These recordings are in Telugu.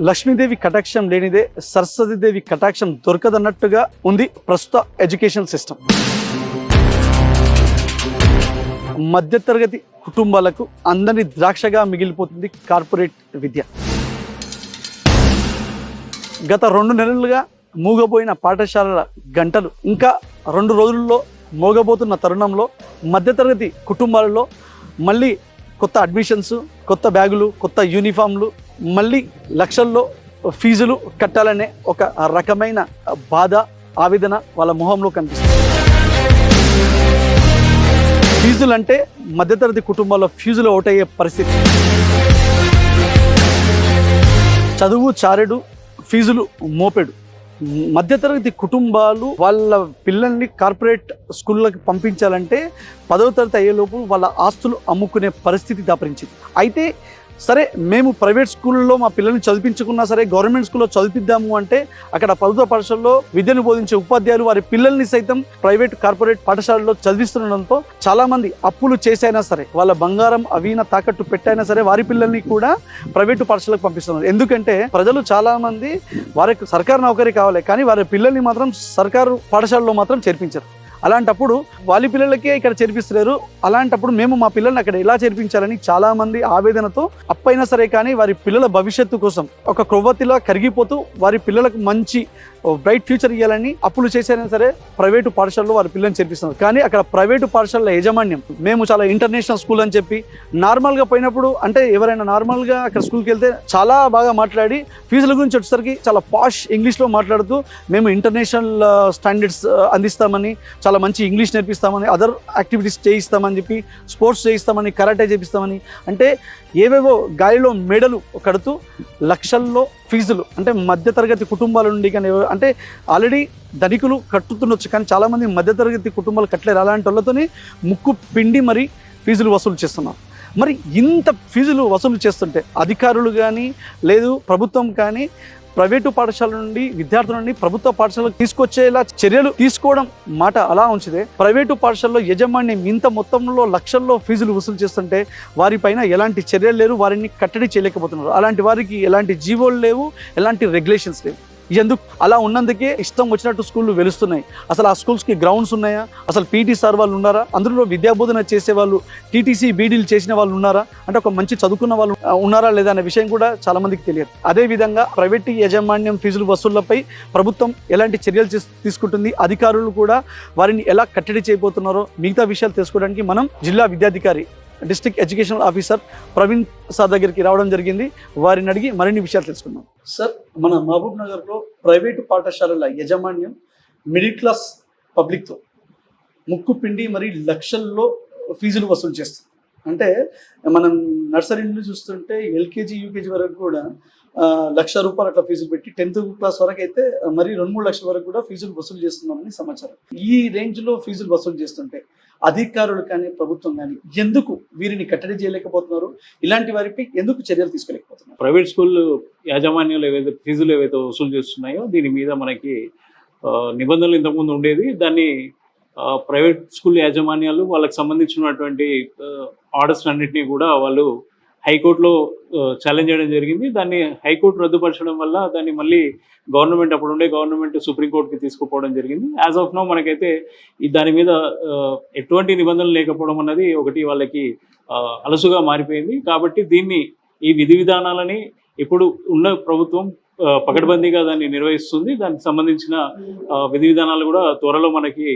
లక్ష్మీదేవి కటాక్షం లేనిదే సరస్వతీదేవి కటాక్షం దొరకదన్నట్టుగా ఉంది ప్రస్తుత ఎడ్యుకేషన్ సిస్టమ్. మధ్యతరగతి కుటుంబాలకు అందరి ద్రాక్షగా మిగిలిపోతుంది కార్పొరేట్ విద్య. గత రెండు నెలలుగా మూగబోయిన పాఠశాలల గంటలు ఇంకా రెండు రోజుల్లో మోగబోతున్న తరుణంలో మధ్యతరగతి కుటుంబాలలో మళ్ళీ కొత్త అడ్మిషన్స్ కొత్త బ్యాగులు కొత్త యూనిఫామ్లు మళ్ళీ లక్షల్లో ఫీజులు కట్టాలనే ఒక రకమైన బాధ ఆవేదన వాళ్ళ మొహంలో కనిపిస్తుంది. ఫీజులు అంటే మధ్యతరగతి కుటుంబాల్లో ఫీజులు అవుటయ్యే పరిస్థితి. చదువు చారెడు ఫీజులు మోపెడు. మధ్యతరగతి కుటుంబాలు వాళ్ళ పిల్లల్ని కార్పొరేట్ స్కూళ్ళకి పంపించాలంటే పదవ తరగతి అయ్యేలోపు వాళ్ళ ఆస్తులు అమ్ముకునే పరిస్థితి దాపరించింది. అయితే సరే మేము ప్రైవేట్ స్కూల్లో మా పిల్లల్ని చదివించుకున్నా సరే గవర్నమెంట్ స్కూల్లో చదివిద్దాము అంటే అక్కడ ప్రభుత్వ పాఠశాలలో విద్యను బోధించే ఉపాధ్యాయులు వారి పిల్లల్ని సైతం ప్రైవేట్ కార్పొరేట్ పాఠశాలలో చదివిస్తుండడంతో చాలా మంది అప్పులు చేసైనా సరే వాళ్ళ బంగారం అవీన తాకట్టు పెట్టైనా సరే వారి పిల్లల్ని కూడా ప్రైవేటు పాఠశాలకు పంపిస్తున్నారు. ఎందుకంటే ప్రజలు చాలా మంది వారికి సర్కారు నౌకరీ కావాలి కానీ వారి పిల్లల్ని మాత్రం సర్కారు పాఠశాలలో మాత్రం చేర్పించారు. అలాంటప్పుడు వాళ్ళ పిల్లలకే ఇక్కడ చేర్పిస్తలేరు. అలాంటప్పుడు మేము మా పిల్లల్ని అక్కడ ఎలా చేర్పించాలని చాలా మంది ఆవేదనతో అప్పైనా సరే కానీ వారి పిల్లల భవిష్యత్తు కోసం ఒక క్రొవ్వతిలా కరిగిపోతూ వారి పిల్లలకు మంచి బ్రైట్ ఫ్యూచర్ ఇవ్వాలని అప్పులు చేసైనా సరే ప్రైవేటు పాఠశాలలో వారి పిల్లల్ని చేర్పిస్తున్నారు. కానీ అక్కడ ప్రైవేటు పాఠశాలల యాజమాన్యం మేము చాలా ఇంటర్నేషనల్ స్కూల్ అని చెప్పి నార్మల్గా పోయినప్పుడు అంటే ఎవరైనా నార్మల్గా అక్కడ స్కూల్కి వెళ్తే చాలా బాగా మాట్లాడి ఫీజుల గురించి వచ్చేసరికి చాలా పాష్ ఇంగ్లీష్లో మాట్లాడుతూ మేము ఇంటర్నేషనల్ స్టాండర్డ్స్ అందిస్తామని చాలా మంచి ఇంగ్లీష్ నేర్పిస్తామని అదర్ యాక్టివిటీస్ చేయిస్తామని చెప్పి స్పోర్ట్స్ చేయిస్తామని కరాటే చేపిస్తామని అంటే ఏవేవో గాలిలో మెడలు కడుతూ లక్షల్లో ఫీజులు అంటే మధ్యతరగతి కుటుంబాల నుండి కానీ అంటే ఆల్రెడీ ధనికులు కట్టుతుండొచ్చు కానీ చాలామంది మధ్యతరగతి కుటుంబాలు కట్టలేరు. అలాంటి వాళ్ళతోని ముక్కు పిండి మరి ఫీజులు వసూలు చేస్తున్నారు. మరి ఇంత ఫీజులు వసూలు చేస్తుంటే అధికారులు కానీ లేదు ప్రభుత్వం కానీ ప్రైవేటు పాఠశాల నుండి విద్యార్థుల నుండి ప్రభుత్వ పాఠశాలకు తీసుకొచ్చేలా చర్యలు తీసుకోవడం మాట అలా ఉంచితే ప్రైవేటు పాఠశాలలో యజమాని ఇంత మొత్తంలో లక్షల్లో ఫీజులు వసూలు చేస్తుంటే వారిపైన ఎలాంటి చర్యలు లేరు వారిని కట్టడి చేయలేకపోతున్నారు. అలాంటి వారికి ఎలాంటి జీవోలు లేవు ఎలాంటి రెగ్యులేషన్స్ లేవు. ఎందుకు? అలా ఉన్నందుకే ఇష్టం వచ్చినట్టు స్కూళ్ళు వెలుస్తున్నాయి. అసలు ఆ స్కూల్స్కి గ్రౌండ్స్ ఉన్నాయా? అసలు పీటీ సార్ వాళ్ళు ఉన్నారా? అందులో విద్యాబోధన చేసే వాళ్ళు టీటీసీ బీడీలు చేసిన వాళ్ళు ఉన్నారా? అంటే ఒక మంచి చదువుకున్న వాళ్ళు ఉన్నారా లేదా అనే విషయం కూడా చాలా మందికి తెలియదు. అదే విధంగా ప్రైవేట్ యాజమాన్యం ఫీజుల వసూళ్ళపై ప్రభుత్వం ఎలాంటి చర్యలు తీసుకుంటుంది? అధికారులు కూడా వారిని ఎలా కట్టడి చేయబోతున్నారో మిగతా విషయాలు తెలుసుకోవడానికి మనం జిల్లా విద్యాధికారి district educational officer Praveen sir దగ్గరికి రావడం జరిగింది. వారిని అడిగి మరిన్ని విషయాలు తెలుసుకుందాం. సార్ మన మహబూబ్ నగర్లో ప్రైవేటు పాఠశాలల యజమాన్యం మిడిల్ క్లాస్ పబ్లిక్తో ముక్కు పిండి మరి లక్షల్లో ఫీజులు వసూలు చేస్తుంది. అంటే మనం నర్సరీ నుండి చూస్తుంటే ఎల్కేజీ యూకేజీ వరకు కూడా లక్ష రూపాయలు అట్లా ఫీజులు పెట్టి టెన్త్ క్లాస్ వరకు అయితే మరి రెండు మూడు లక్షల వరకు కూడా ఫీజులు వసూలు చేస్తున్నామని సమాచారం. ఈ రేంజ్లో ఫీజులు వసూలు చేస్తుంటే అధికారులు కానీ ప్రభుత్వం కానీ ఎందుకు వీరిని కట్టడి చేయలేకపోతున్నారు? ఇలాంటి వారిపై ఎందుకు చర్యలు తీసుకోలేకపోతున్నారు? ప్రైవేట్ స్కూల్ యాజమాన్యాలు ఏవైతే ఫీజులు ఏవైతే వసూలు చేస్తున్నాయో దీని మీద మనకి నిబంధనలు ఇంతకుముందు ఉండేది దాన్ని ప్రైవేట్ స్కూల్ యాజమాన్యాలు వాళ్ళకి సంబంధించినటువంటి ఆర్డర్స్ అన్నింటినీ కూడా వాళ్ళు హైకోర్టులో ఛాలెంజ్ చేయడం జరిగింది. దాన్ని హైకోర్టు రద్దుపరచడం వల్ల దాన్ని మళ్ళీ గవర్నమెంట్ అప్పుడు ఉండే గవర్నమెంట్ సుప్రీంకోర్టుకి తీసుకుపోవడం జరిగింది. యాజ్ ఆఫ్ నో మనకైతే దాని మీద ఎటువంటి నిబంధనలు లేకపోవడం అన్నది ఒకటి వాళ్ళకి అలసుగా మారిపోయింది. కాబట్టి దీన్ని ఈ విధి విధానాలని ఇప్పుడు ఉన్న ప్రభుత్వం పకడ్బందీగా దాన్ని నిర్వహిస్తుంది. దానికి సంబంధించిన విధి విధానాలు కూడా త్వరలో మనకి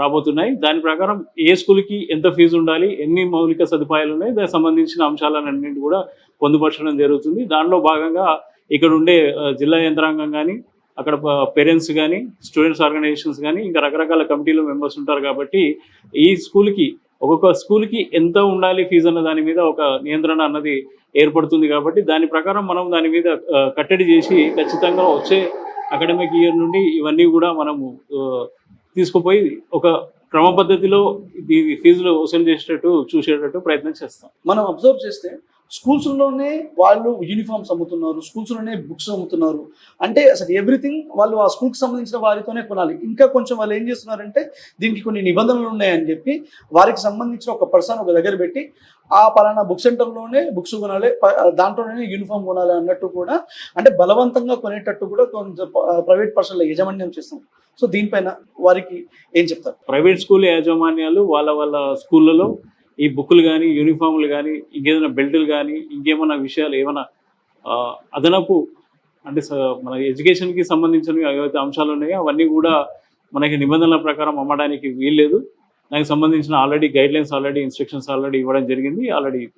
రాబోతున్నాయి. దాని ప్రకారం ఏ స్కూల్కి ఎంత ఫీజు ఉండాలి ఎన్ని మౌలిక సదుపాయాలు ఉన్నాయి దానికి సంబంధించిన అంశాలన్నింటినీ కూడా పొందుపరచడం జరుగుతుంది. దానిలో భాగంగా ఇక్కడ ఉండే జిల్లా యంత్రాంగం కానీ అక్కడ పేరెంట్స్ కానీ స్టూడెంట్స్ ఆర్గనైజేషన్స్ కానీ ఇంకా రకరకాల కమిటీలో మెంబర్స్ ఉంటారు కాబట్టి ఈ స్కూల్కి ఒక్కొక్క స్కూల్కి ఎంత ఉండాలి ఫీజు అన్న దాని మీద ఒక నియంత్రణ అన్నది ఏర్పడుతుంది కాబట్టి దాని ప్రకారం మనం దాని మీద కట్టడి చేసి ఖచ్చితంగా వచ్చే అకాడమిక్ ఇయర్ నుండి ఇవన్నీ కూడా మనము తీసుకుపోయి ఒక క్రమ పద్ధతిలో ఈ ఫీజులు వసూలు చేసేటట్టు చూసేటట్టు ప్రయత్నం చేస్తాం. మనం అబ్జర్వ్ చేస్తే స్కూల్స్లోనే వాళ్ళు యూనిఫామ్స్ అమ్ముతున్నారు స్కూల్స్లోనే బుక్స్ అమ్ముతున్నారు. అంటే అసలు ఎవ్రీథింగ్ వాళ్ళు ఆ స్కూల్కి సంబంధించిన వారితోనే కొనాలి. ఇంకా కొంచెం వాళ్ళు ఏం చేస్తున్నారంటే దీనికి కొన్ని నిబంధనలు ఉన్నాయని చెప్పి వారికి సంబంధించిన ఒక పర్సన్ ఒక దగ్గర పెట్టి ఆ పలానా బుక్ సెంటర్లోనే బుక్స్ కొనాలి దాంట్లోనే యూనిఫామ్ కొనాలి అన్నట్టు కూడా అంటే బలవంతంగా కొనేటట్టు కూడా కొంచెం ప్రైవేట్ పర్సన్ల యజమాన్యం చేస్తాం. సో దీనిపైన వారికి ఏం చెప్తారు? ప్రైవేట్ స్కూల్ యాజమాన్యాలు వాళ్ళ వాళ్ళ స్కూళ్ళలో ఈ బుక్కులు కానీ యూనిఫామ్లు కానీ ఇంకేదైనా బెల్టులు కానీ ఇంకేమైనా విషయాలు ఏమైనా అదనపు అంటే స- మన ఎడ్యుకేషన్కి సంబంధించిన ఏవైతే అంశాలు ఉన్నాయో అవన్నీ కూడా మనకి నిబంధనల ప్రకారం అమ్మడానికి వీల్లేదు. దానికి సంబంధించిన already guidelines already instructions already ఇవ్వడం జరిగింది. ఆల్రెడీ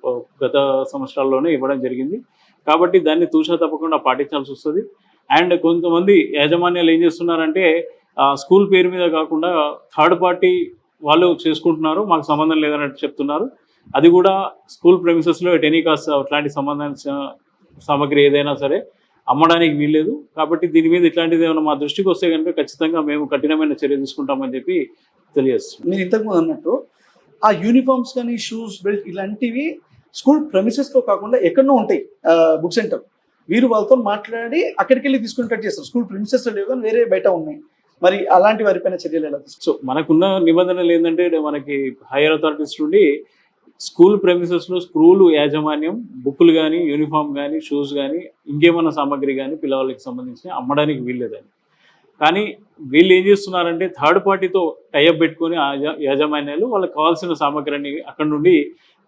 గత సంవత్సరాల్లోనే ఇవ్వడం జరిగింది. కాబట్టి దాన్ని తూచా తప్పకుండా పాటించాల్సి వస్తుంది. అండ్ కొంతమంది యాజమాన్యాలు ఏం చేస్తున్నారంటే స్కూల్ పేరు మీద కాకుండా థర్డ్ పార్టీ వాళ్ళు చేసుకుంటున్నారు మాకు సంబంధం లేదన్నట్టు చెప్తున్నారు. అది కూడా స్కూల్ ప్రెమిసెస్లో ఎట్ ఎనీ కాస్ట్ అట్లాంటి సంబంధించిన సామాగ్రి ఏదైనా సరే అమ్మడానికి వీల్లేదు. కాబట్టి దీని మీద ఇట్లాంటిది ఏమైనా మా దృష్టికి వస్తే కనుక ఖచ్చితంగా మేము కఠినమైన చర్య తీసుకుంటామని చెప్పి తెలియజేస్తున్నాం. మీరు ఇంతకుముందు అన్నట్టు ఆ యూనిఫామ్స్ కానీ షూస్ బెల్ట్ ఇలాంటివి స్కూల్ ప్రమిసెస్లో కాకుండా ఎక్కడో ఉంటాయి. బుక్ సెంటర్ వీరు వాళ్ళతో మాట్లాడి అక్కడికి వెళ్ళి తీసుకునేటట్టు చేస్తారు. స్కూల్ ప్రిన్సెస్లో లేవు కానీ వేరే బయట ఉన్నాయి. మరి అలాంటి వారిపైన చర్యలు ఎలా సో మనకున్న నిబంధనలు ఏంటంటే మనకి హైయర్ అథారిటీస్ నుండి స్కూల్ ప్రెమిసెస్లో స్కూల్ యాజమాన్యం బుక్కులు కానీ యూనిఫామ్ కానీ షూస్ కానీ ఇంకేమైనా సామాగ్రి కానీ పిల్లవాళ్ళకి సంబంధించి అమ్మడానికి వీల్లేదని కానీ వీళ్ళు ఏం చేస్తున్నారంటే థర్డ్ పార్టీతో టైఅప్ పెట్టుకొని ఆ యాజమాన్యాలు వాళ్ళకి కావాల్సిన సామాగ్రిని అక్కడ నుండి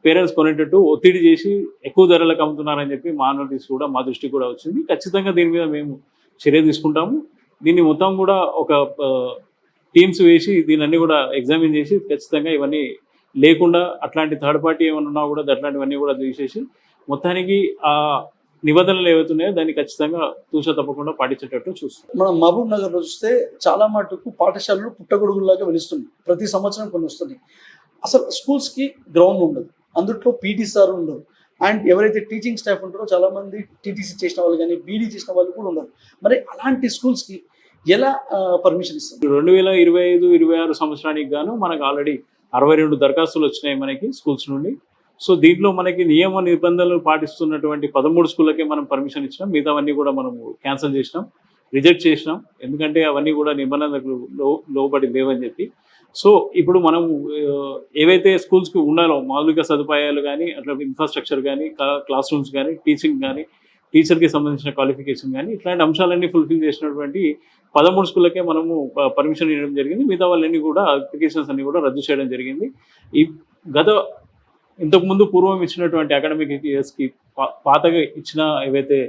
పేరెంట్స్ కొనేటట్టు ఒత్తిడి చేసి ఎక్కువ ధరలకు అమ్ముతున్నారని చెప్పి మా నోటీస్ కూడా మా దృష్టికి కూడా వచ్చింది. ఖచ్చితంగా దీని మీద మేము చర్య తీసుకుంటాము. దీన్ని మొత్తం కూడా ఒక టీమ్స్ వేసి దీన్ని అన్ని కూడా ఎగ్జామిన్ చేసి ఖచ్చితంగా ఇవన్నీ లేకుండా అట్లాంటి థర్డ్ పార్టీ ఏమైనా ఉన్నా కూడా అట్లాంటివన్నీ కూడా తీసేసి మొత్తానికి ఆ నిబంధనలు ఏవైతున్నాయో దాన్ని ఖచ్చితంగా తూచ తప్పకుండా పాటించేటట్టు చూస్తాం మనం మహబూబ్ నగర్ చూస్తే చాలా మటుకు పాఠశాలలు పుట్టగొడుగులాగా వెలుస్తున్నాయి ప్రతి సంవత్సరం కొన్ని వస్తున్నాయి. అసలు స్కూల్స్కి గ్రౌండ్ ఉండదు. అందుట్లో పీటీ సార్ ఉండరు. అండ్ ఎవరైతే టీచింగ్ స్టాఫ్ ఉంటారో చాలా మంది టీటీసీ చేసిన వాళ్ళు కానీ బీడీ చేసిన వాళ్ళు కూడా ఉన్నారు. మరి అలాంటి స్కూల్స్కి ఎలా పర్మిషన్ ఇస్తారు? రెండు వేల ఇరవై ఐదు ఇరవై ఆరు సంవత్సరానికి గాను మనకు ఆల్రెడీ అరవై రెండు దరఖాస్తులు వచ్చినాయి మనకి స్కూల్స్ నుండి. సో దీంట్లో మనకి నియమ నిబంధనలు పాటిస్తున్నటువంటి పదమూడు స్కూళ్ళకే మనం పర్మిషన్ ఇచ్చినాం. మిగతావన్నీ కూడా మనం క్యాన్సిల్ చేసినాం రిజెక్ట్ చేసినాం. ఎందుకంటే అవన్నీ కూడా నిబంధనలకు లో లోబడి లేవని చెప్పి. సో ఇప్పుడు మనం ఏవైతే స్కూల్స్కి ఉండాలో మౌలిక సదుపాయాలు కానీ అట్లా ఇన్ఫ్రాస్ట్రక్చర్ కానీ క్లాస్ రూమ్స్ కానీ టీచింగ్ కానీ టీచర్కి సంబంధించిన క్వాలిఫికేషన్ కానీ ఇట్లాంటి అంశాలన్నీ ఫుల్ఫిల్ చేసినటువంటి పదమూడు స్కూళ్ళకే మనము పర్మిషన్ ఇవ్వడం జరిగింది. మిగతా వాళ్ళన్నీ కూడా అప్లికేషన్స్ అన్ని కూడా రద్దు చేయడం జరిగింది. ఈ గత ఇంతకుముందు పూర్వం ఇచ్చినటువంటి అకాడమిక్ ఇయర్స్కి పాతగా ఇచ్చిన ఏవైతే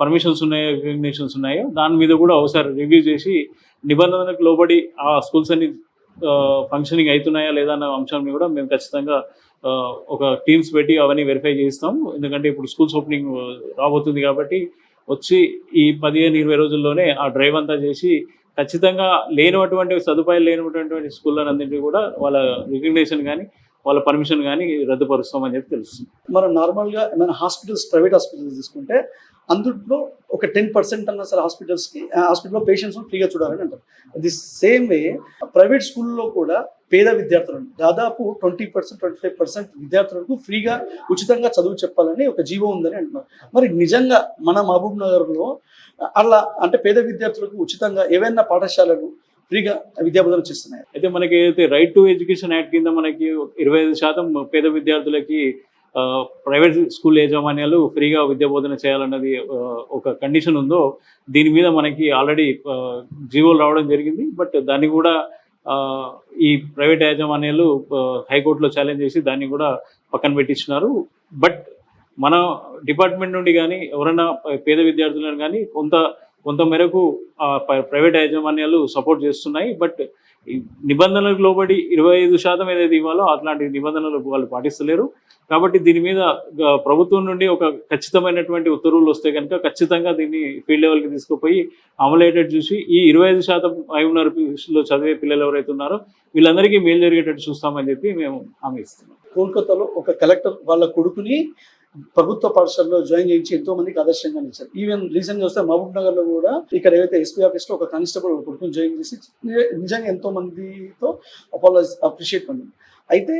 పర్మిషన్స్ ఉన్నాయో రికగ్నేషన్స్ ఉన్నాయో దాని మీద కూడా ఒకసారి రివ్యూ చేసి నిబంధనలకు లోబడి ఆ స్కూల్స్ అన్ని ఫంక్షనింగ్ అవుతున్నాయా లేదా అన్న అంశాన్ని కూడా మేము ఖచ్చితంగా ఒక టీమ్స్ పెట్టి అవన్నీ వెరిఫై చేస్తాం ఎందుకంటే ఇప్పుడు స్కూల్స్ ఓపెనింగ్ రాబోతుంది కాబట్టి వచ్చి ఈ పదిహేను ఇరవై రోజుల్లోనే ఆ డ్రైవ్ అంతా చేసి ఖచ్చితంగా లేనటువంటి సదుపాయాలు లేనటువంటి స్కూళ్ళని కూడా వాళ్ళ రికగ్నేషన్ కానీ వాళ్ళ పర్మిషన్ కానీ రద్దుపరుస్తామని చెప్పి తెలుస్తుంది. మనం నార్మల్గా ఏమైనా హాస్పిటల్స్ ప్రైవేట్ హాస్పిటల్స్ తీసుకుంటే అందులో ఒక టెన్ పర్సెంట్ అన్న సరే హాస్పిటల్స్కి హాస్పిటల్లో పేషెంట్స్ ఫ్రీగా చూడాలని అంటారు. ది సేమ్ వే ప్రైవేట్ స్కూల్లో కూడా పేద విద్యార్థులను దాదాపు twenty percent twenty five percent విద్యార్థులకు ఫ్రీగా ఉచితంగా చదువు చెప్పాలని ఒక జీవో ఉందని అంటున్నారు. మరి నిజంగా మన మహబూబ్ నగర్లో అలా అంటే పేద విద్యార్థులకు ఉచితంగా ఏవైనా పాఠశాలలు ఫ్రీగా విద్యాబోధన చేస్తున్నాయి? అయితే మనకి అయితే రైట్ టు ఎడ్యుకేషన్ యాక్ట్ కింద మనకి ఇరవై ఐదు శాతం పేద విద్యార్థులకి ప్రైవేట్ స్కూల్ యాజమాన్యాలు ఫ్రీగా విద్యా బోధన చేయాలన్నది ఒక కండిషన్ ఉందో దీని మీద మనకి ఆల్రెడీ జీవోలు రావడం జరిగింది. బట్ దాన్ని కూడా ఈ ప్రైవేట్ యాజమాన్యాలు హైకోర్టులో ఛాలెంజ్ చేసి దాన్ని కూడా పక్కన పెట్టించినారు. బట్ మన డిపార్ట్మెంట్ నుండి కానీ ఎవరైనా పేద విద్యార్థులను కానీ కొంత కొంత మేరకు ప్ర- ప్రైవేట్ యాజమాన్యాలు సపోర్ట్ చేస్తున్నాయి. బట్ నిబంధనలకు లోబడి ఇరవై ఐదు శాతం ఏదైతే ఇవ్వాలో అట్లాంటి నిబంధనలు వాళ్ళు పాటిస్తలేరు. కాబట్టి దీని మీద ప్రభుత్వం నుండి ఒక ఖచ్చితమైనటువంటి ఉత్తర్వులు వస్తే కనుక ఖచ్చితంగా దీన్ని ఫీల్డ్ లెవెల్కి తీసుకుపోయి అమలయ్యేటట్టు చూసి ఈ ఇరవై ఐదు శాతం ఐదున్నరలో చదివే పిల్లలు ఎవరైతే ఉన్నారో వీళ్ళందరికీ మేలు జరిగేటట్టు చూస్తామని చెప్పి మేము హామీ ఇస్తున్నాం. కోల్కతాలో ఒక కలెక్టర్ వాళ్ళ కొడుకుని ప్రభుత్వ పాఠశాలలో జాయిన్ చేయించి ఎంతో మందికి ఆదర్శంగా నిలిచారు. ఈవెన్ రీసెంట్ చూస్తే వస్తే మహబూబ్ నగర్లో కూడా ఇక్కడ ఏవైతే ఎస్పీ ఆఫీస్లో ఒక కానిస్టేబుల్ కొడుకుని జాయిన్ చేసి నిజంగా ఎంతో మందితో అపాలజీ అప్రిషియేట్ పొందింది అయితే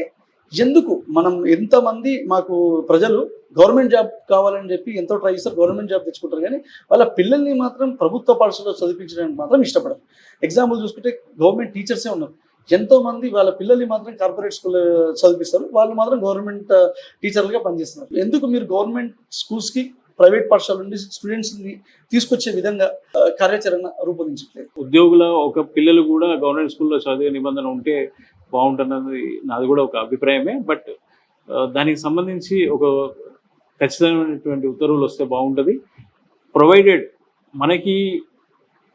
ఎందుకు మనం ఎంతమంది మాకు ప్రజలు గవర్నమెంట్ జాబ్ కావాలని చెప్పి ఎంతో ట్రై చేస్తారు గవర్నమెంట్ జాబ్ తెచ్చుకుంటారు కానీ వాళ్ళ పిల్లల్ని మాత్రం ప్రభుత్వ పాఠశాలలో చదివించడానికి మాత్రం ఇష్టపడరు. ఎగ్జాంపుల్ చూసుకుంటే గవర్నమెంట్ టీచర్సే ఉన్నారు. ఎంతో మంది వాళ్ళ పిల్లల్ని మాత్రం కార్పొరేట్ స్కూల్ చదివిస్తారు. వాళ్ళు మాత్రం గవర్నమెంట్ టీచర్లుగా uh, పనిచేస్తున్నారు. ఎందుకు మీరు గవర్నమెంట్ స్కూల్స్కి ప్రైవేట్ పాఠశాల నుండి స్టూడెంట్స్ని తీసుకొచ్చే విధంగా uh, కార్యాచరణ రూపొందించట్లేదు? ఉద్యోగుల ఒక పిల్లలు కూడా గవర్నమెంట్ స్కూల్లో చదివే నిబంధన ఉంటే బాగుంటున్నది నాది కూడా ఒక అభిప్రాయమే. బట్ uh, దానికి సంబంధించి ఒక ఖచ్చితమైనటువంటి ఉత్తర్వులు వస్తే బాగుంటుంది. ప్రొవైడెడ్ మనకి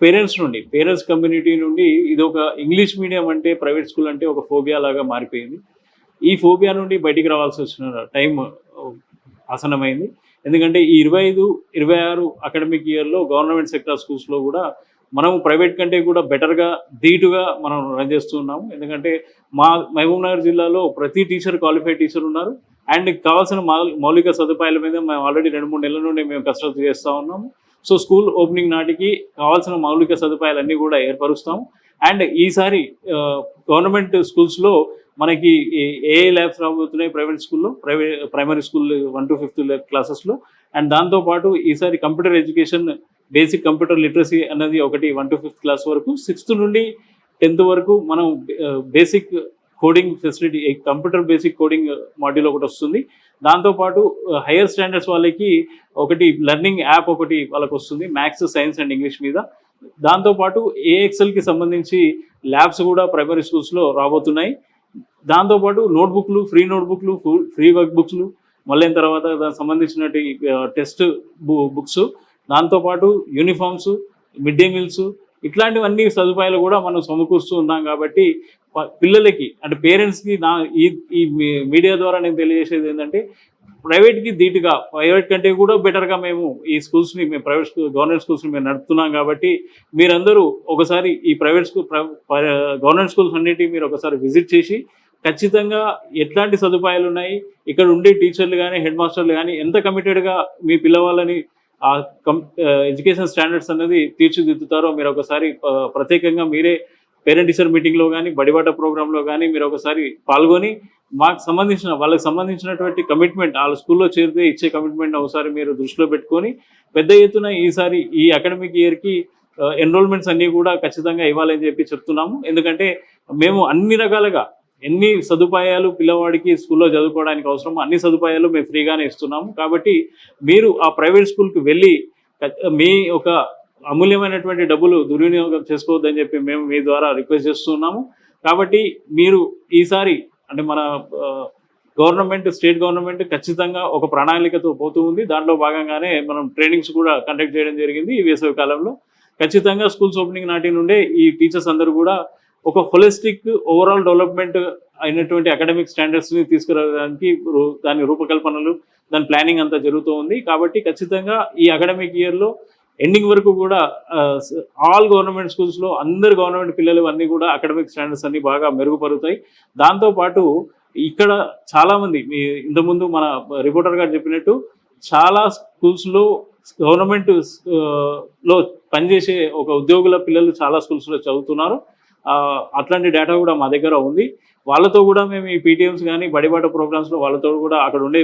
పేరెంట్స్ నుండి పేరెంట్స్ కమ్యూనిటీ నుండి ఇది ఒక ఇంగ్లీష్ మీడియం అంటే ప్రైవేట్ స్కూల్ అంటే ఒక ఫోబియా లాగా మారిపోయింది. ఈ ఫోబియా నుండి బయటికి రావాల్సి వచ్చిన టైం ఆసనమైంది ఎందుకంటే ఈ ఇరవై ఐదు ఇరవై ఆరు అకాడమిక్ ఇయర్లో గవర్నమెంట్ సెక్టార్ స్కూల్స్లో కూడా మనం ప్రైవేట్ కంటే కూడా బెటర్గా ధీటుగా మనం రన్ చేస్తున్నాము ఎందుకంటే మా మహబూబ్ నగర్ జిల్లాలో ప్రతి టీచర్ క్వాలిఫైడ్ టీచర్ ఉన్నారు. అండ్ కావాల్సిన మౌలిక సదుపాయాల మీద మేము ఆల్రెడీ రెండు మూడు నెలల నుండి మేము కసరత్తు చేస్తూ ఉన్నాము. సో స్కూల్ ఓపెనింగ్ నాటికి కావాల్సిన మౌలిక సదుపాయాలన్నీ కూడా ఏర్పరుస్తాం. అండ్ ఈసారి గవర్నమెంట్ స్కూల్స్లో మనకి ఏ ల్యాబ్స్ రాబోతున్నాయి? ప్రైవేట్ స్కూల్లో private primary school one to fifth క్లాసెస్లో. అండ్ దాంతోపాటు ఈసారి computer education basic computer literacy అన్నది ఒకటి వన్ టు ఫిఫ్త్ క్లాస్ వరకు. సిక్స్త్ నుండి టెన్త్ వరకు మనం basic coding facility computer basic coding module ఒకటి వస్తుంది. దాంతోపాటు హైయర్ స్టాండర్డ్స్ వాళ్ళకి ఒకటి లెర్నింగ్ యాప్ ఒకటి వాళ్ళకి వస్తుంది మ్యాథ్స్ సైన్స్ అండ్ ఇంగ్లీష్ మీద. దాంతోపాటు ఏఎక్సెల్కి సంబంధించి ల్యాబ్స్ కూడా ప్రైమరీ స్కూల్స్లో రాబోతున్నాయి. దాంతోపాటు నోట్బుక్లు ఫ్రీ నోట్బుక్లు ఫ్రీ వర్క్ బుక్స్లు మళ్ళీ తర్వాత దానికి సంబంధించినటువంటి టెస్ట్ బుక్స్ దాంతోపాటు యూనిఫామ్స్ మిడ్ డే మీల్స్ ఇట్లాంటివన్నీ సదుపాయాలు కూడా మనం సమకూరుస్తూ ఉన్నాం కాబట్టి ప- పిల్లలకి అంటే పేరెంట్స్కి నా ఈ ఈ మీడియా ద్వారా నేను తెలియజేసేది ఏంటంటే ప్రైవేట్కి ధీటుగా ప్రైవేట్ కంటే కూడా బెటర్గా మేము ఈ స్కూల్స్ని మేము ప్రైవేట్ స్కూల్ గవర్నమెంట్ స్కూల్స్ని మేము నడుపుతున్నాం కాబట్టి మీరందరూ ఒకసారి ఈ ప్రైవేట్ స్కూల్ గవర్నమెంట్ స్కూల్స్ అన్నిటి మీరు ఒకసారి విజిట్ చేసి ఖచ్చితంగా ఎట్లాంటి సదుపాయాలు ఉన్నాయి ఇక్కడ ఉండే టీచర్లు కానీ హెడ్ మాస్టర్లు కానీ ఎంత కమిటెడ్గా మీ పిల్లవాళ్ళని ఆ కం ఎడ్యుకేషన్ స్టాండర్డ్స్ అనేది తీర్చిదిద్దుతారో మీరు ఒకసారి ప్రత్యేకంగా మీరే పేరెంట్ టీచర్ మీటింగ్లో కానీ బడిబాట ప్రోగ్రాంలో కానీ మీరు ఒకసారి పాల్గొని మాకు సంబంధించిన వాళ్ళకి సంబంధించినటువంటి కమిట్మెంట్ వాళ్ళ స్కూల్లో చేరితే ఇచ్చే కమిట్మెంట్ ఒకసారి మీరు దృష్టిలో పెట్టుకొని పెద్ద ఎత్తున ఈసారి ఈ అకాడమిక్ ఇయర్కి ఎన్రోల్మెంట్స్ అన్నీ కూడా ఖచ్చితంగా ఇవ్వాలని చెప్పి చెప్తున్నాము. ఎందుకంటే మేము అన్ని రకాలుగా ఎన్ని సదుపాయాలు పిల్లవాడికి స్కూల్లో చదువుకోవడానికి అవసరమో అన్ని సదుపాయాలు మేము ఫ్రీగానే ఇస్తున్నాము. కాబట్టి మీరు ఆ ప్రైవేట్ స్కూల్కి వెళ్ళి మీ ఒక అమూల్యమైనటువంటి డబ్బులు దుర్వినియోగం చేసుకోవద్దని చెప్పి మేము మీ ద్వారా రిక్వెస్ట్ చేస్తున్నాము. కాబట్టి మీరు ఈసారి అంటే మన గవర్నమెంట్ స్టేట్ గవర్నమెంట్ ఖచ్చితంగా ఒక ప్రణాళికతో పోతూ ఉంది. దాంట్లో భాగంగానే మనం ట్రైనింగ్స్ కూడా కండక్ట్ చేయడం జరిగింది ఈ వేసవి కాలంలో. ఖచ్చితంగా స్కూల్స్ ఓపెనింగ్ నాటి నుండే ఈ టీచర్స్ అందరూ కూడా ఒక హోలిస్టిక్ ఓవరాల్ డెవలప్మెంట్ అయినటువంటి అకాడమిక్ స్టాండర్డ్స్ని తీసుకురావడానికి రూ- దాని రూపకల్పనలు దాని ప్లానింగ్ అంతా జరుగుతూ ఉంది. కాబట్టి ఖచ్చితంగా ఈ అకాడమిక్ ఇయర్లో ఎండింగ్ వరకు కూడా ఆల్ గవర్నమెంట్ స్కూల్స్లో అందరు గవర్నమెంట్ పిల్లలు అన్నీ కూడా అకాడమిక్ స్టాండర్డ్స్ అన్ని బాగా మెరుగుపరుతాయి. దాంతోపాటు ఇక్కడ చాలామంది మీ ఇంతకుముందు మన రిపోర్టర్ గారు చెప్పినట్టు చాలా స్కూల్స్లో గవర్నమెంట్లో పనిచేసే ఒక ఉద్యోగుల పిల్లలు చాలా స్కూల్స్లో చదువుతున్నారు. అట్లాంటి డేటా కూడా మా దగ్గర ఉంది. వాళ్ళతో కూడా మేము ఈ పీటీఎంస్ కానీ బడిబాట ప్రోగ్రామ్స్లో వాళ్ళతో కూడా అక్కడ ఉండే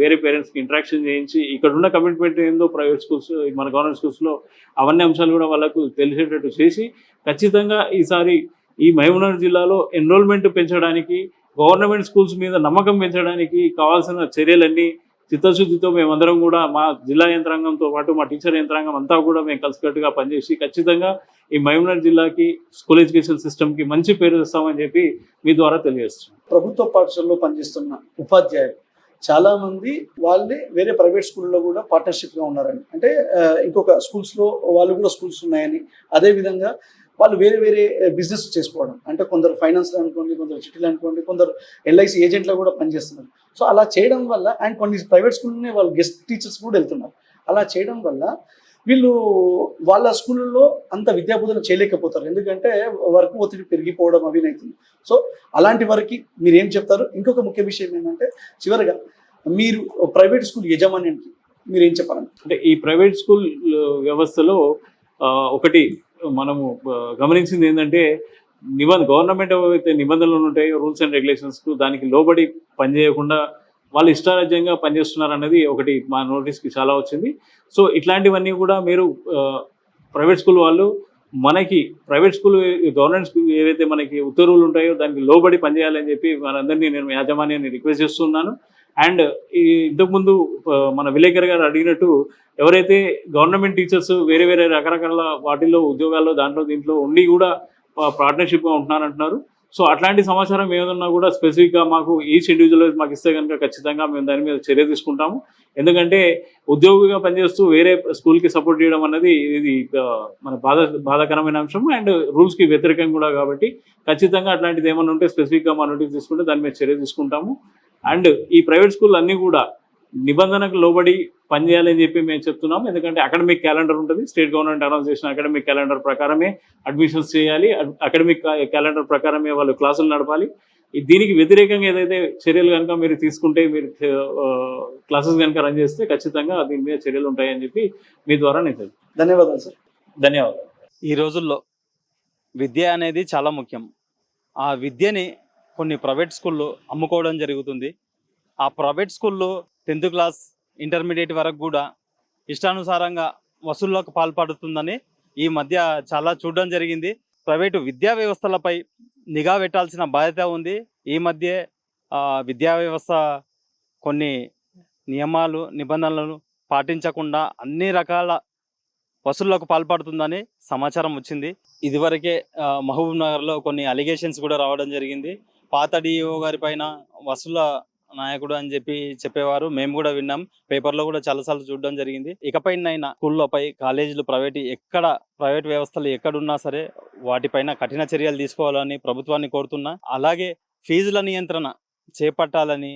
వేరే పేరెంట్స్కి ఇంటరాక్షన్ చేయించి ఇక్కడ ఉన్న కమిట్మెంట్ ఏందో ప్రైవేట్ స్కూల్స్ మన గవర్నమెంట్ స్కూల్స్లో అవన్నీ అంశాలు కూడా వాళ్ళకు తెలిసేటట్టు చేసి ఖచ్చితంగా ఈసారి ఈ మహబూబ్నగర్ జిల్లాలో ఎన్రోల్మెంట్ పెంచడానికి గవర్నమెంట్ స్కూల్స్ మీద నమ్మకం పెంచడానికి కావాల్సిన చర్యలన్నీ చిత్తశుద్ధితో మేమందరం కూడా మా జిల్లా యంత్రాంగంతో పాటు మా టీచర్ యంత్రాంగం అంతా కూడా మేము కలిసికట్టుగా పనిచేసి ఖచ్చితంగా ఈ మహబూబ్నగర్ జిల్లాకి స్కూల్ ఎడ్యుకేషన్ సిస్టమ్కి మంచి పేరు తెస్తామని చెప్పి మీ ద్వారా తెలియజేస్తున్నాం. ప్రభుత్వ పాఠశాలలో పనిచేస్తున్న ఉపాధ్యాయులు చాలామంది వాళ్ళే వేరే ప్రైవేట్ స్కూల్లో కూడా పార్ట్నర్షిప్గా ఉన్నారని. అంటే ఇంకొక స్కూల్స్లో వాళ్ళు కూడా స్కూల్స్ ఉన్నాయని. అదే విధంగా వాళ్ళు వేరే వేరే బిజినెస్ చేసుకోవడం. అంటే కొందరు ఫైనాన్స్ అనుకోండి కొందరు చిట్టీలు అనుకోండి కొందరు ఎల్ఐసి ఏజెంట్లో కూడా పనిచేస్తున్నారు. సో అలా చేయడం వల్ల అండ్ కొన్ని ప్రైవేట్ స్కూల్లోనే వాళ్ళు గెస్ట్ టీచర్స్ కూడా వెళ్తున్నారు. అలా చేయడం వల్ల వీళ్ళు వాళ్ళ స్కూళ్ళలో అంత విద్యాబోధన చేయలేకపోతారు. ఎందుకంటే వర్క్ ఒత్తిడి పెరిగిపోవడం అవి అవుతుంది. సో అలాంటి వారికి మీరు ఏం చెప్తారు? ఇంకొక ముఖ్య విషయం ఏంటంటే చివరిగా మీరు ప్రైవేట్ స్కూల్ యజమాన్యానికి మీరు ఏం చెప్పాలంటే? అంటే ఈ ప్రైవేట్ స్కూల్ వ్యవస్థలో ఒకటి మనము గమనించింది ఏంటంటే నిబంధ గవర్నమెంట్ ఏవైతే నిబంధనలు ఉంటాయో రూల్స్ అండ్ రెగ్యులేషన్స్కు దానికి లోబడి పనిచేయకుండా వాళ్ళు ఇష్టారాజ్యంగా పనిచేస్తున్నారు అనేది ఒకటి మా నోటీస్కి చాలా వచ్చింది. సో ఇట్లాంటివన్నీ కూడా మీరు ప్రైవేట్ స్కూల్ వాళ్ళు మనకి ప్రైవేట్ స్కూల్ గవర్నమెంట్ స్కూల్ ఏవైతే మనకి ఉత్తర్వులు ఉంటాయో దానికి లోబడి పనిచేయాలని చెప్పి మనందరినీ నేను యాజమాన్యాన్ని రిక్వెస్ట్ చేస్తున్నాను. అండ్ ఈ ఇంతకుముందు మన విలేకర్ గారు అడిగినట్టు ఎవరైతే గవర్నమెంట్ టీచర్స్ వేరే వేరే రకరకాల వాటిల్లో ఉద్యోగాల్లో దాంట్లో దీంట్లో ఉండి కూడా పార్ట్నర్షిప్గా ఉంటున్నారంటున్నారు సో అట్లాంటి సమాచారం ఏదన్నా కూడా స్పెసిఫిక్గా మాకు ఈచ్ ఇండివిజువల్ మాకు ఇస్తే కనుక ఖచ్చితంగా మేము దాని మీద చర్య తీసుకుంటాము. ఎందుకంటే ఉద్యోగిగా పనిచేస్తూ వేరే స్కూల్కి సపోర్ట్ చేయడం అనేది ఇది మన బాధ బాధాకరమైన అంశం అండ్ రూల్స్కి వ్యతిరేకం కూడా కాబట్టి ఖచ్చితంగా అట్లాంటిది ఏమైనా ఉంటే స్పెసిఫిక్గా మా నోటీస్ తీసుకుంటే దాని మీద చర్య తీసుకుంటాము. అండ్ ఈ ప్రైవేట్ స్కూల్ అన్నీ కూడా నిబంధనకు లోబడి పనిచేయాలని చెప్పి మేము చెప్తున్నాం. ఎందుకంటే అకాడమిక్ క్యాలెండర్ ఉంటుంది. స్టేట్ గవర్నమెంట్ అనౌన్స్ చేసిన అకాడమిక్ క్యాలెండర్ ప్రకారమే అడ్మిషన్స్ చేయాలి. అకాడమిక్ క్యాలెండర్ ప్రకారమే వాళ్ళు క్లాసులు నడపాలి. దీనికి వ్యతిరేకంగా ఏదైతే చర్యలు కనుక మీరు తీసుకుంటే మీరు క్లాసెస్ కనుక రన్ చేస్తే ఖచ్చితంగా దీని మీద చర్యలు ఉంటాయని చెప్పి మీ ద్వారా నేను చెప్తాను ధన్యవాదాలు సార్. ధన్యవాదాలు. ఈ రోజుల్లో విద్య అనేది చాలా ముఖ్యం. ఆ విద్యని కొన్ని ప్రైవేట్ స్కూళ్ళు అమ్ముకోవడం జరుగుతుంది. ఆ ప్రైవేట్ స్కూళ్ళు టెన్త్ క్లాస్ ఇంటర్మీడియట్ వరకు కూడా ఇష్టానుసారంగా వసూళ్ళకు పాల్పడుతుందని ఈ మధ్య చాలా చూడడం జరిగింది. ప్రైవేటు విద్యా వ్యవస్థలపై నిఘా పెట్టాల్సిన బాధ్యత ఉంది. ఈ మధ్య విద్యా వ్యవస్థ కొన్ని నియమాలు నిబంధనలను పాటించకుండా అన్ని రకాల వసూళ్ళకు పాల్పడుతుందని సమాచారం వచ్చింది. ఇదివరకే మహబూబ్ నగర్లో కొన్ని అలిగేషన్స్ కూడా రావడం జరిగింది. పాత డిఓ గారి పైన వసూల నాయకుడు అని చెప్పి చెప్పేవారు. మేము కూడా విన్నాం. పేపర్లో కూడా చాలాసార్లు చూడడం జరిగింది. ఇకపైనైనా స్కూళ్ళపై కాలేజీలు ప్రైవేట్ ఎక్కడ ప్రైవేట్ వ్యవస్థలు ఎక్కడున్నా సరే వాటిపైన కఠిన చర్యలు తీసుకోవాలని ప్రభుత్వాన్ని కోరుతున్నా. అలాగే ఫీజుల నియంత్రణ చేపట్టాలని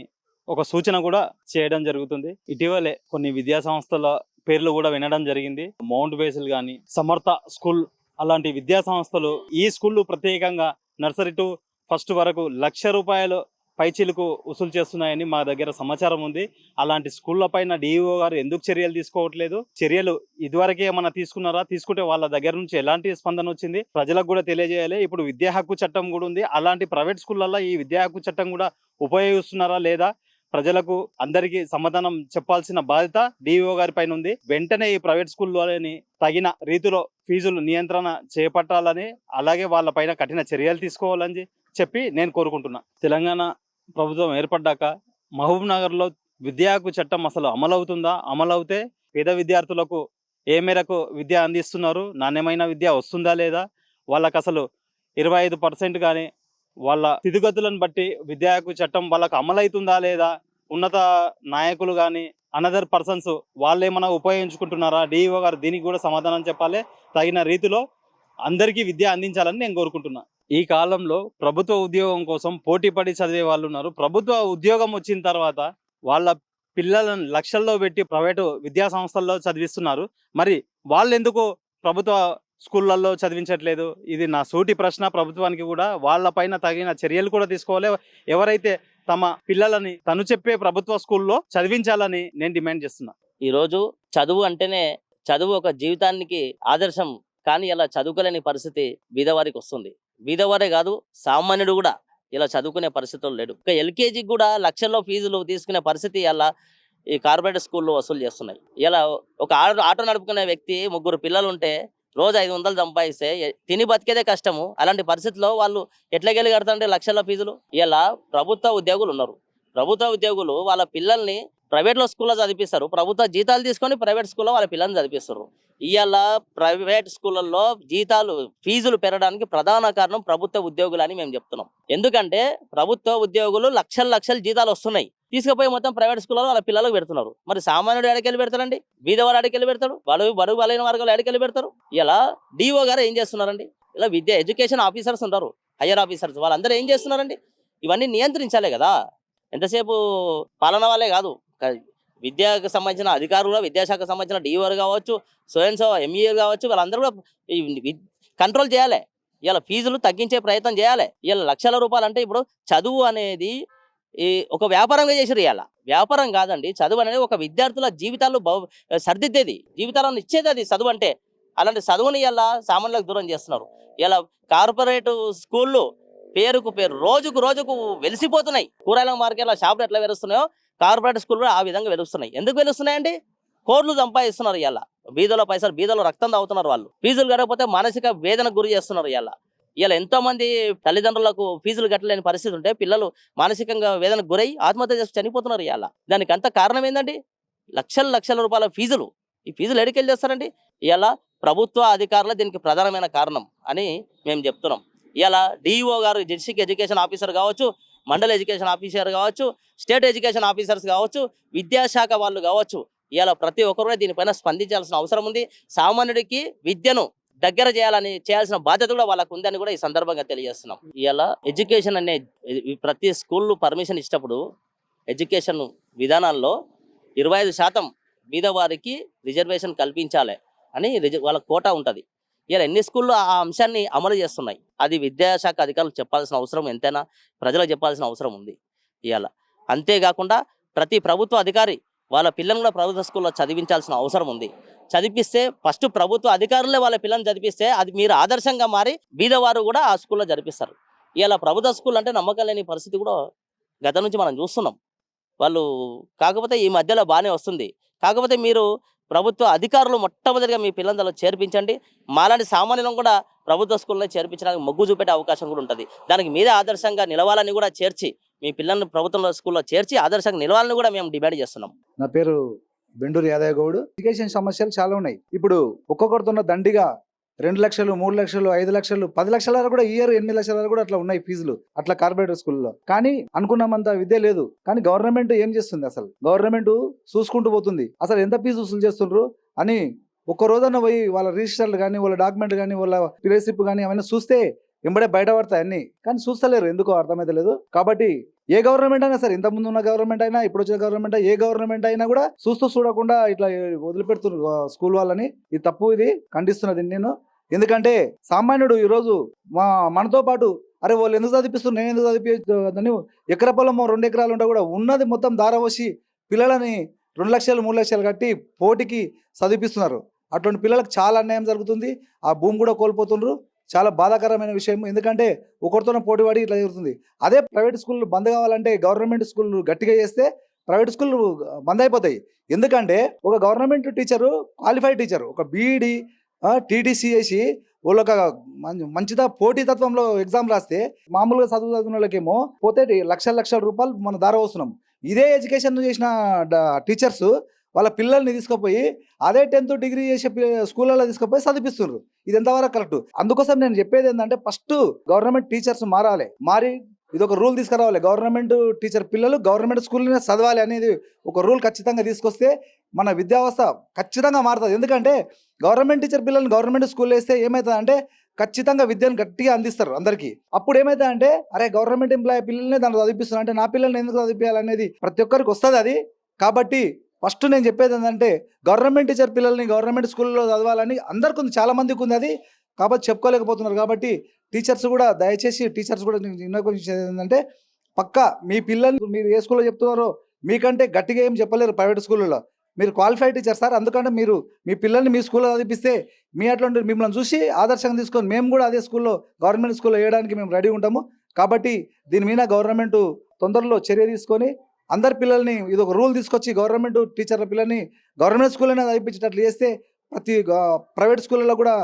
ఒక సూచన కూడా చేయడం జరుగుతుంది. ఇటీవలే కొన్ని విద్యా సంస్థల పేర్లు కూడా వినడం జరిగింది. మౌంట్ బేసిల్ కానీ సమర్థ స్కూల్ అలాంటి విద్యా సంస్థలు ఈ స్కూళ్ళు ప్రత్యేకంగా నర్సరీ టు ఫస్ట్ వరకు లక్ష రూపాయలు పైచీలకు వసూలు చేస్తున్నాయని మా దగ్గర సమాచారం ఉంది. అలాంటి స్కూళ్ళ పైన డిఈఓ గారు ఎందుకు చర్యలు తీసుకోవట్లేదు? చర్యలు ఇదివరకే ఏమన్నా తీసుకున్నారా? తీసుకుంటే వాళ్ళ దగ్గర నుంచి ఎలాంటి స్పందన వచ్చింది? ప్రజలకు కూడా తెలియజేయాలి. ఇప్పుడు విద్యా హక్కు చట్టం కూడా ఉంది. అలాంటి ప్రైవేట్ స్కూళ్ళల్లో ఈ విద్యా హక్కు చట్టం కూడా ఉపయోగిస్తున్నారా లేదా? ప్రజలకు అందరికీ సమాధానం చెప్పాల్సిన బాధ్యత డిఓ గారి పైన ఉంది. వెంటనే ఈ ప్రైవేట్ స్కూల్లోని తగిన రీతిలో ఫీజులు నియంత్రణ చేపట్టాలని అలాగే వాళ్ళ పైన కఠిన చర్యలు తీసుకోవాలని చెప్పి నేను కోరుకుంటున్నా. తెలంగాణ ప్రభుత్వం ఏర్పడ్డాక మహబూబ్ నగర్లో విద్యా హక్కు చట్టం అసలు అమలవుతుందా? అమలవుతే పేద విద్యార్థులకు ఏ మేరకు విద్య అందిస్తున్నారు? నాణ్యమైన విద్య వస్తుందా లేదా? వాళ్ళకు అసలు ఇరవై ఐదు పర్సెంట్ కానీ వాళ్ళ స్థితిగతులను బట్టి విద్యా హక్కు చట్టం వాళ్ళకు అమలవుతుందా లేదా? ఉన్నత నాయకులు కానీ అనదర్ పర్సన్స్ వాళ్ళు ఏమైనా ఉపయోగించుకుంటున్నారా? డిఈఓ గారు దీనికి కూడా సమాధానం చెప్పాలి. తగిన రీతిలో అందరికీ విద్య అందించాలని నేను కోరుకుంటున్నాను ఈ కాలంలో ప్రభుత్వ ఉద్యోగం కోసం పోటీపడి చదివే వాళ్ళు ఉన్నారు. ప్రభుత్వ ఉద్యోగం వచ్చిన తర్వాత వాళ్ళ పిల్లలను లక్షల్లో పెట్టి ప్రైవేటు విద్యా సంస్థల్లో చదివిస్తున్నారు. మరి వాళ్ళు ఎందుకు ప్రభుత్వ స్కూళ్ళల్లో చదివించట్లేదు? ఇది నా సూటి ప్రశ్న. ప్రభుత్వానికి కూడా వాళ్ళపైన తగిన చర్యలు కూడా తీసుకోవాలి. ఎవరైతే తమ పిల్లలని తను చెప్పే ప్రభుత్వ స్కూల్లో చదివించాలని నేను డిమాండ్ చేస్తున్నా. ఈరోజు చదువు అంటేనే చదువు ఒక జీవితానికి ఆదర్శం. కానీ అలా చదువుకోలేని పరిస్థితి బీదవారికి వస్తుంది. బీదవారే కాదు సామాన్యుడు కూడా ఇలా చదువుకునే పరిస్థితులు లేడు. ఇక ఎల్కేజీకి కూడా లక్షల్లో ఫీజులు తీసుకునే పరిస్థితి ఇలా ఈ కార్పొరేట్ స్కూల్లో వసూలు చేస్తున్నాయి. ఇలా ఒక ఆటో నడుపుకునే వ్యక్తి ముగ్గురు పిల్లలు ఉంటే రోజు ఐదు వందలు సంపాదిస్తే తిని బతికేదే కష్టము. అలాంటి పరిస్థితిలో వాళ్ళు ఎట్లా గెలిగడతారంటే లక్షల ఫీజులు? ఇలా ప్రభుత్వ ఉద్యోగులు ఉన్నారు. ప్రభుత్వ ఉద్యోగులు వాళ్ళ పిల్లల్ని ప్రైవేట్లో స్కూల్లో చదివిస్తారు ప్రభుత్వ జీతాలు తీసుకొని ప్రైవేట్ స్కూల్లో వాళ్ళ పిల్లల్ని చదివిస్తారు ఇవాళ ప్రైవేట్ స్కూళ్ళల్లో జీతాలు ఫీజులు పెరగడానికి ప్రధాన కారణం ప్రభుత్వ ఉద్యోగులు అని మేము చెప్తున్నాం. ఎందుకంటే ప్రభుత్వ ఉద్యోగులు లక్షల లక్షల జీతాలు వస్తున్నాయి. తీసుకుపోయి మొత్తం ప్రైవేట్ స్కూల్లో వాళ్ళ పిల్లలకు పెడుతున్నారు. మరి సామాన్యుడు ఎడకెళ్ళి పెడతారండి బీదవాడు ఎడకెళ్ళి పెడతాడు? బడుగు బడుగు బలైన వర్గాలు ఎడకెళ్ళి పెడతారు? ఇలా డిఓ గారు ఏం చేస్తున్నారండి? ఇలా విద్య ఎడ్యుకేషన్ ఆఫీసర్స్ ఉంటారు హయ్యర్ ఆఫీసర్స్. వాళ్ళందరూ ఏం చేస్తున్నారండి? ఇవన్నీ నియంత్రించాలి కదా. ఎంతసేపు పాలన వాళ్ళే కాదు. విద్యకు సంబంధించిన అధికారులు కూడా విద్యాశాఖకు సంబంధించిన డిఓర్ కావచ్చు స్వయం సేవ ఎంఈఓ కావచ్చు వాళ్ళందరూ కూడా కంట్రోల్ చేయాలి. ఇలా ఫీజులు తగ్గించే ప్రయత్నం చేయాలి. ఇలా లక్షల రూపాయలు అంటే ఇప్పుడు చదువు అనేది ఈ ఒక వ్యాపారంగా చేసారు ఇవాళ. వ్యాపారం కాదండి చదువు అనేది ఒక విద్యార్థుల జీవితాలు సర్దిద్దేది. జీవితాలను ఇచ్చేది అది చదువు అంటే. అలాంటి చదువుని ఇలా సామాన్యులకు దూరం చేస్తున్నారు. ఇలా కార్పొరేట్ స్కూళ్ళు పేరుకు పేరు రోజుకు రోజుకు వెలిసిపోతున్నాయి. కూరగాయల మార్కెట్లో షాపులు ఎట్లా వెలుస్తున్నాయో కార్పొరేట్ స్కూల్ కూడా ఆ విధంగా వెలుస్తున్నాయి ఎందుకు వెలుస్తున్నాయండి కోర్లు సంపాదిస్తున్నారు ఇలా బీదలో పైసలు బీదలో రక్తం తాగుతున్నారు వాళ్ళు. ఫీజులు కట్టకపోతే మానసిక వేదనకు గురి చేస్తున్నారు ఇలా ఇలా ఎంతో మంది తల్లిదండ్రులకు ఫీజులు కట్టలేని పరిస్థితి ఉంటే పిల్లలు మానసికంగా వేదనకు గురై ఆత్మహత్య చేసి చనిపోతున్నారు ఇలా దానికి అంత కారణం ఏంటండి లక్షల లక్షల రూపాయల ఫీజులు. ఈ ఫీజులు ఎడికెళ్ళి చేస్తారండి ఇలా ప్రభుత్వ అధికారులు దీనికి ప్రధానమైన కారణం అని మేము చెప్తున్నాం. ఇలా డిఈఓ గారు డిస్ట్రిక్ట్ ఎడ్యుకేషన్ ఆఫీసర్ కావచ్చు మండల ఎడ్యుకేషన్ ఆఫీసర్ కావచ్చు స్టేట్ ఎడ్యుకేషన్ ఆఫీసర్స్ కావచ్చు విద్యాశాఖ వాళ్ళు కావచ్చు ఇలా ప్రతి ఒక్కరు దీనిపైన స్పందించాల్సిన అవసరం ఉంది. సామాన్యుడికి విద్యను దగ్గర చేయాలని చేయాల్సిన బాధ్యత కూడా వాళ్ళకు ఉందని కూడా ఈ సందర్భంగా తెలియజేస్తున్నాం. ఇలా ఎడ్యుకేషన్ అనే ప్రతి స్కూల్ పర్మిషన్ ఇచ్చినప్పుడు ఎడ్యుకేషన్ విధానాల్లో ఇరవై ఐదు శాతం బీదవారికి రిజర్వేషన్ కల్పించాలి అని రిజ- వాళ్ళ కోటా ఉంటుంది. ఇలా ఎన్ని స్కూళ్ళు ఆ అంశాన్ని అమలు చేస్తున్నాయి? అది విద్యాశాఖ అధికారులు చెప్పాల్సిన అవసరం ఎంతైనా ప్రజలకు చెప్పాల్సిన అవసరం ఉంది. ఇవాళ అంతేకాకుండా ప్రతి ప్రభుత్వ అధికారి వాళ్ళ పిల్లలను కూడా ప్రభుత్వ స్కూల్లో చదివించాల్సిన అవసరం ఉంది. చదివిస్తే ఫస్ట్ ప్రభుత్వ అధికారులే వాళ్ళ పిల్లల్ని చదివిస్తే అది మీరు ఆదర్శంగా మారి బీదవారు కూడా ఆ స్కూల్లో జరిపిస్తారు. ఇలా ప్రభుత్వ స్కూల్ అంటే నమ్మకం లేని పరిస్థితి కూడా గత నుంచి మనం చూస్తున్నాం. వాళ్ళు కాకపోతే ఈ మధ్యలో బాగానే వస్తుంది. కాకపోతే మీరు ప్రభుత్వ అధికారులు మొట్టమొదటిగా మీ పిల్లలందరూ చేర్పించండి. మాలాంటి సామాన్యులను కూడా ప్రభుత్వ స్కూల్లో చేర్పించడానికి మొగ్గు చూపెట్టే అవకాశం కూడా ఉంటుంది. దానికి మీదే ఆదర్శంగా నిలవాలని కూడా చేర్చి మీ పిల్లల్ని ప్రభుత్వ స్కూల్లో చేర్చి ఆదర్శంగా నిలవాలని కూడా మేము డిమాండ్ చేస్తున్నాం. నా పేరు బెండూరు యాదయ్య గౌడ్. ఎడ్యుకేషన్ సమస్యలు చాలా ఉన్నాయి. ఇప్పుడు ఒక్కొక్కరితో దండిగా రెండు లక్షలు మూడు లక్షలు ఐదు లక్షలు పది లక్షల వరకు కూడా ఇయర్ ఎనిమిది లక్షల వరకు కూడా అట్లా ఉన్నాయి ఫీజులు. అట్లా కార్పొరేట్ స్కూల్లో. కానీ అనుకున్నామంత విద్య లేదు. కానీ గవర్నమెంట్ ఏం చేస్తుంది అసలు? గవర్నమెంట్ చూసుకుంటూ పోతుంది. అసలు ఎంత ఫీజు వసూలు చేస్తుండ్రు అని ఒక్క రోజున పోయి వాళ్ళ రిజిస్టర్లు కానీ వాళ్ళ డాక్యుమెంట్ కానీ వాళ్ళ రిలేషన్షిప్ కానీ అవన్నీ చూస్తే ఎంబడే బయటపడతాయి అన్ని. కానీ చూస్తలేరు. ఎందుకో అర్థమైతే లేదు. కాబట్టి ఏ గవర్నమెంట్ అయినా సరే ఇంతకుముందు ఉన్న గవర్నమెంట్ అయినా ఇప్పుడు వచ్చిన గవర్నమెంట్ ఏ గవర్నమెంట్ అయినా కూడా చూస్తూ చూడకుండా ఇట్లా వదిలిపెడుతున్నారు స్కూల్ వాళ్ళని. ఇది తప్పు ఇది. ఖండిస్తున్నది నేను. ఎందుకంటే సామాన్యుడు ఈరోజు మా మనతో పాటు అరే వాళ్ళు ఎందుకు చదివిస్తున్నారు నేను ఎందుకు చదివించని ఎకర పొలం రెండు ఎకరాలు ఉంటే కూడా ఉన్నది మొత్తం దారవసి పిల్లలని రెండు లక్షలు మూడు లక్షలు కట్టి పోటీకి చదివిస్తున్నారు అటువంటి పిల్లలకు చాలా అన్యాయం జరుగుతుంది. ఆ భూమి కూడా కోల్పోతుండ్రు. చాలా బాధాకరమైన విషయం. ఎందుకంటే ఒకరితోనే పోటీ పడి ఇట్లా జరుగుతుంది. అదే ప్రైవేట్ స్కూళ్ళు బంద్ కావాలంటే గవర్నమెంట్ స్కూళ్ళు గట్టిగా చేస్తే ప్రైవేట్ స్కూళ్ళు బంద్ అయిపోతాయి. ఎందుకంటే ఒక గవర్నమెంట్ టీచరు క్వాలిఫైడ్ టీచర్ ఒక బీఈడి టీటీసీ వాళ్ళొక మంచిదా ఒక తత్వంలో మంచిదా ఎగ్జామ్ రాస్తే మామూలుగా చదువు చదివిన వాళ్ళకేమో పోతే లక్షల లక్షల రూపాయలు మన దార వస్తున్నాం. ఇదే ఎడ్యుకేషన్ చేసిన టీచర్స్ వాళ్ళ పిల్లల్ని తీసుకుపోయి అదే టెన్త్ డిగ్రీ చేసే స్కూళ్ళలో తీసుకుపోయి చదివిస్తున్నారు ఇది ఎంతవరకు కరెక్ట్ అందుకోసం నేను చెప్పేది ఏంటంటే ఫస్ట్ గవర్నమెంట్ టీచర్స్ మారాలి. మారి ఇది ఒక రూల్ తీసుకురావాలి. గవర్నమెంట్ టీచర్ పిల్లలు గవర్నమెంట్ స్కూల్లోనే చదవాలి అనేది ఒక రూల్ ఖచ్చితంగా తీసుకొస్తే మన విద్యావస్థ ఖచ్చితంగా మారుతుంది. ఎందుకంటే గవర్నమెంట్ టీచర్ పిల్లల్ని గవర్నమెంట్ స్కూల్లో వేస్తే ఏమవుతుందంటే ఖచ్చితంగా విద్యను గట్టిగా అందిస్తారు అందరికీ. అప్పుడు ఏమవుతుంది అంటే అరే గవర్నమెంట్ ఎంప్లాయీ పిల్లల్ని దాన్ని చదివిస్తున్నారు అంటే నా పిల్లల్ని ఎందుకు చదివించాలనేది ప్రతి ఒక్కరికి వస్తుంది అది. కాబట్టి ఫస్ట్ నేను చెప్పేది ఏంటంటే గవర్నమెంట్ టీచర్ పిల్లల్ని గవర్నమెంట్ స్కూల్లో చదవాలని అందరికి ఉంది చాలా మందికి ఉంది అది. కాబట్టి చెప్పుకోలేకపోతున్నారు. కాబట్టి టీచర్స్ కూడా దయచేసి టీచర్స్ కూడా నేను ఏంటంటే పక్కా మీ పిల్లల్ని మీరు ఏ స్కూల్లో చెప్తున్నారో మీకంటే గట్టిగా ఏం చెప్పలేరు ప్రైవేట్ స్కూళ్ళలో. మీరు క్వాలిఫైడ్ టీచర్ సార్ అందుకంటే మీరు మీ పిల్లల్ని మీ స్కూల్లో చదివిస్తే మీ అట్లాంటి మిమ్మల్ని చూసి ఆదర్శంగా తీసుకొని మేము కూడా అదే స్కూల్లో గవర్నమెంట్ స్కూల్లో వేయడానికి మేము రెడీ ఉంటాము. కాబట్టి దీని మీద గవర్నమెంట్ తొందరలో చర్య తీసుకొని అందరి పిల్లల్ని ఇది ఒక రూల్ తీసుకొచ్చి గవర్నమెంట్ టీచర్ల పిల్లల్ని గవర్నమెంట్ స్కూల్లోనే చదివించేటట్లు చేస్తే ప్రతి ప్రైవేట్ స్కూళ్ళలో కూడా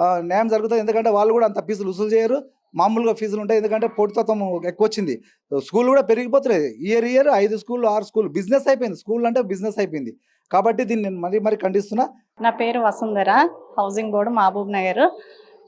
న్యాయం జరుగుతుంది. ఎందుకంటే వాళ్ళు కూడా అంత ఫీజులు వసూలు చేయరు. మామూలుగా ఫీజులు ఉంటాయి. ఎందుకంటే పోటీతత్వం ఎక్కువ వచ్చింది స్కూల్ కూడా పెరిగిపోతున్నాయి ఇయర్ ఇయర్ ఐదు స్కూల్ ఆరు స్కూల్ బిజినెస్ అయిపోయింది. స్కూల్ అంటే బిజినెస్ అయిపోయింది. కాబట్టి దీన్ని నేను మరీ మరీ ఖండిస్తున్నా. నా పేరు వసుంధర. Housing board Mahabubnagar.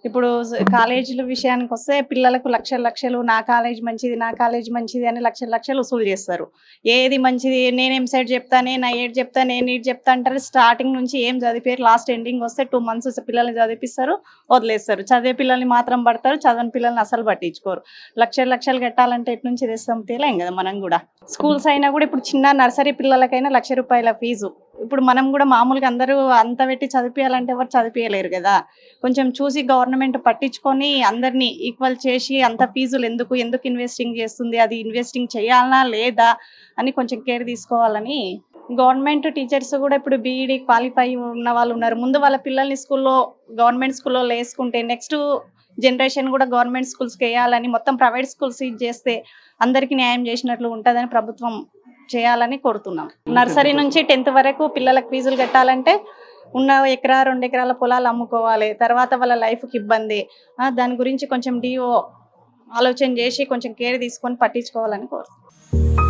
ఇప్పుడు కాలేజీల విషయానికి వస్తే పిల్లలకు లక్షల లక్షలు నా కాలేజ్ మంచిది నా కాలేజ్ మంచిది అని లక్షల లక్షలు వసూలు చేస్తారు. ఏది మంచిది నేనేం సైడ్ చెప్తానే నా ఏడు చెప్తా నేను ఇటు చెప్తా అంటారు. స్టార్టింగ్ నుంచి ఏం చదివారు లాస్ట్ ఎండింగ్ వస్తే టూ మంత్స్ పిల్లల్ని చదివిస్తారు వదిలేస్తారు. చదివే పిల్లల్ని మాత్రం పడతారు చదవని పిల్లల్ని అసలు పట్టించుకోరు. లక్షలు లక్షలు కట్టాలంటే ఎటు నుంచి తెస్తాం? తేలేం కదా మనం కూడా. స్కూల్స్ అయినా కూడా ఇప్పుడు చిన్న నర్సరీ పిల్లలకైనా లక్ష రూపాయల ఫీజు. ఇప్పుడు మనం కూడా మామూలుగా అందరూ అంత పెట్టి చదివించాలంటే ఎవరు చదివియలేరు కదా. కొంచెం చూసి గవర్నమెంట్ పట్టించుకొని అందరినీ ఈక్వల్ చేసి అంత ఫీజులు ఎందుకు ఎందుకు ఇన్వెస్టింగ్ చేస్తుంది అది ఇన్వెస్టింగ్ చేయాలనా లేదా అని కొంచెం కేర్ తీసుకోవాలని గవర్నమెంట్ టీచర్స్ కూడా ఇప్పుడు బీఈడి క్వాలిఫై ఉన్న వాళ్ళు ఉన్నారు. ముందు వాళ్ళ పిల్లల్ని స్కూల్లో గవర్నమెంట్ స్కూల్లో వేసుకుంటే నెక్స్ట్ జనరేషన్ కూడా గవర్నమెంట్ స్కూల్స్కి వేయాలని మొత్తం ప్రైవేట్ స్కూల్స్ ఇది చేస్తే అందరికీ న్యాయం చేసినట్లు ఉంటుందని ప్రభుత్వం చేయాలని కోరుతున్నాం. నర్సరీ నుంచి టెన్త్ వరకు పిల్లలకు ఫీజులు కట్టాలంటే ఉన్న ఎకరా రెండు ఎకరాల పొలాలు అమ్ముకోవాలి. తర్వాత వాళ్ళ లైఫ్కి ఇబ్బంది. దాని గురించి కొంచెం డిఓ ఆలోచన చేసి కొంచెం కేర్ తీసుకొని పట్టించుకోవాలని కోరుతున్నాను.